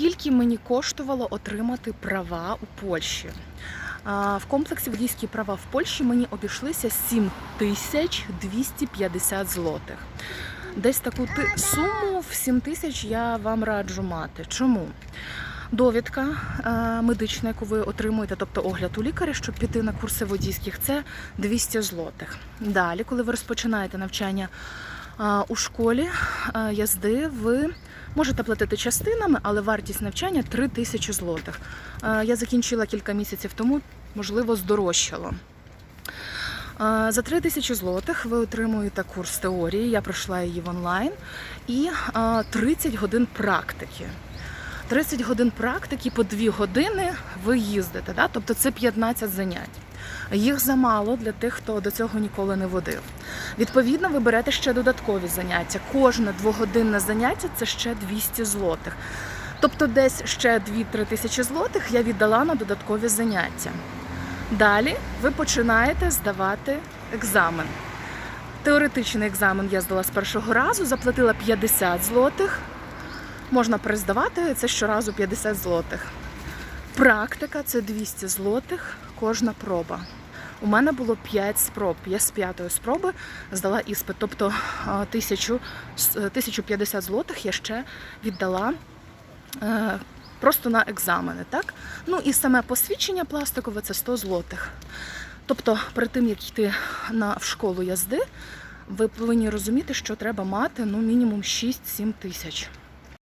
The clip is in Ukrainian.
скільки мені коштувало отримати права у Польщі. В комплексі водійські права в Польщі мені обійшлися 7250 злотих. Десь таку суму в 7 тисяч я вам раджу мати. Чому? Довідка медична, яку ви отримуєте, тобто огляд у лікаря, щоб піти на курси водійських, це 200 злотих. Далі, коли ви розпочинаєте навчання у школі язди, ви можете платити частинами, але вартість навчання 3 тисячі злотих. Е, Я закінчила кілька місяців тому, можливо, здорожчало. Е, За 3 тисячі злотих ви отримуєте курс теорії. Я пройшла її в онлайн і е, 30 годин практики. 30 годин практики по 2 години ви їздите, да? тобто це 15 занять. Їх замало для тих, хто до цього ніколи не водив. Відповідно, ви берете ще додаткові заняття. Кожне двогодинне заняття це ще 200 злотих. Тобто десь ще 2-3 тисячі злотих я віддала на додаткові заняття. Далі ви починаєте здавати екзамен. Теоретичний екзамен я здала з першого разу, заплатила 50 злотих. Можна перездавати це щоразу 50 злотих. Практика це 200 злотих кожна проба. У мене було 5 спроб. Я з п'ятої спроби здала іспит. Тобто а, 1000, е, 1050 злотих я ще віддала е, просто на екзамени. Так? Ну і саме посвідчення пластикове це 100 злотих. Тобто, перед тим як йти на, в школу язди, ви повинні розуміти, що треба мати ну, мінімум 6-7 тисяч.